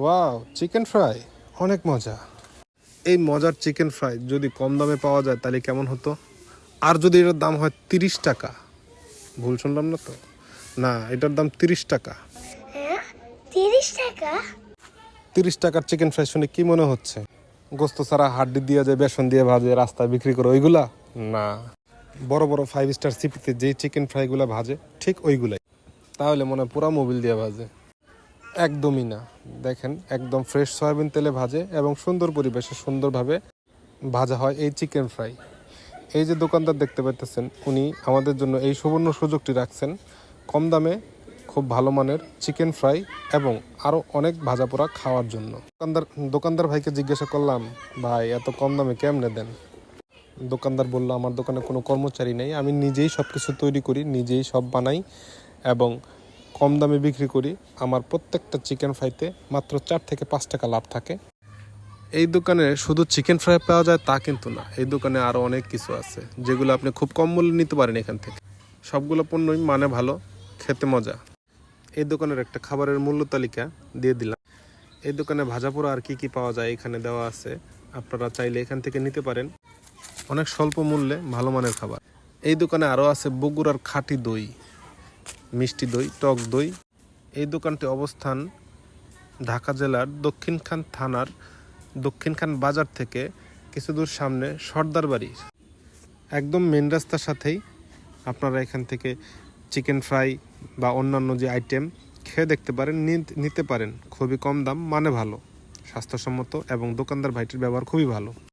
Wow chicken fry অনেক মজা। এই মজার চিকেন ফ্রাই যদি কম দামে পাওয়া যায় তাহলে কেমন হতো? আর যদি এটার দাম হয় তিরিশ টাকা। ভুল শুনলাম না তো? না এটার দাম তিরিশ টাকা। হ্যাঁ তিরিশ টাকা? তিরিশ টাকার চিকেন ফ্রাই শুনে কি মনে হচ্ছে? গোস্ত ছাড়া হাড্ডি দিয়ে যে বেসন দিয়ে ভাজে রাস্তায় বিক্রি করে ওইগুলা? না। বড় বড় ফাইভ স্টার সিপিতে যেই চিকেন ফ্রাইগুলো ভাজে ঠিক ওইগুলাই। তাহলে মনে হয় পুরা মোবিল দিয়ে ভাজে। একদমই না। দেখেন, একদম ফ্রেশ সয়াবিন তেলে ভাজে এবং সুন্দর পরিবেশে সুন্দরভাবে ভাজা হয় এই চিকেন ফ্রাই এই যে দোকানদার দেখতে পাইতেছেন, উনি আমাদের জন্য এই সুবর্ণ সুযোগটি রাখছেন। কম দামে খুব ভালো মানের চিকেন ফ্রাই এবং আরও অনেক ভাজা পোড়া খাওয়ার জন্য। দোকানদার দোকানদার ভাইকে জিজ্ঞাসা করলাম, ভাই, এত কম দামে কেমনে দেন? দোকানদার বলল, আমার দোকানে কোনো কর্মচারী নেই, আমি নিজেই সব কিছু তৈরি করি, নিজেই সব বানাই এবং কম দামে বিক্রি করি, আমার প্রত্যেকটা চিকেন ফ্রাইতে মাত্র চার থেকে পাঁচ টাকা লাভ থাকে। এই দোকানে শুধু চিকেন ফ্রাই পাওয়া যায় তা কিন্তু না, এই দোকানে আরও অনেক কিছু আছে, যেগুলো আপনি খুব কম মূল্যে নিতে পারেন এখান থেকে। সবগুলো পণ্যই মানে ভালো, খেতে মজা। এই দোকানের একটা খাবারের মূল্য তালিকা দিয়ে দিলাম। এই দোকানে ভাজা পোড়া আর কি কি পাওয়া যায় এখানে দেওয়া আছে, আপনারা চাইলে এখান থেকে নিতে পারেন। অনেক স্বল্প মূল্যে ভালো মানের খাবার। এই দোকানে আরও আছে বগুড়ার খাঁটি দই। মিষ্টি দই, টক দই। এই দোকানটি অবস্থান ঢাকা জেলার দক্ষিণখান থানার দক্ষিণখান বাজার থেকে কিছু দূর সামনে সর্দার বাড়ি। একদম মেন রাস্তার সাথেই আপনারা এখান থেকে চিকেন ফ্রাই বা অন্যান্য যে আইটেম খেয়ে দেখতে পারেন নিত- পারেন। খুবই কম দাম মানে ভালো। স্বাস্থ্যসম্মত এবং দোকানদার ভাইটির ব্যবহার খুবই ভালো।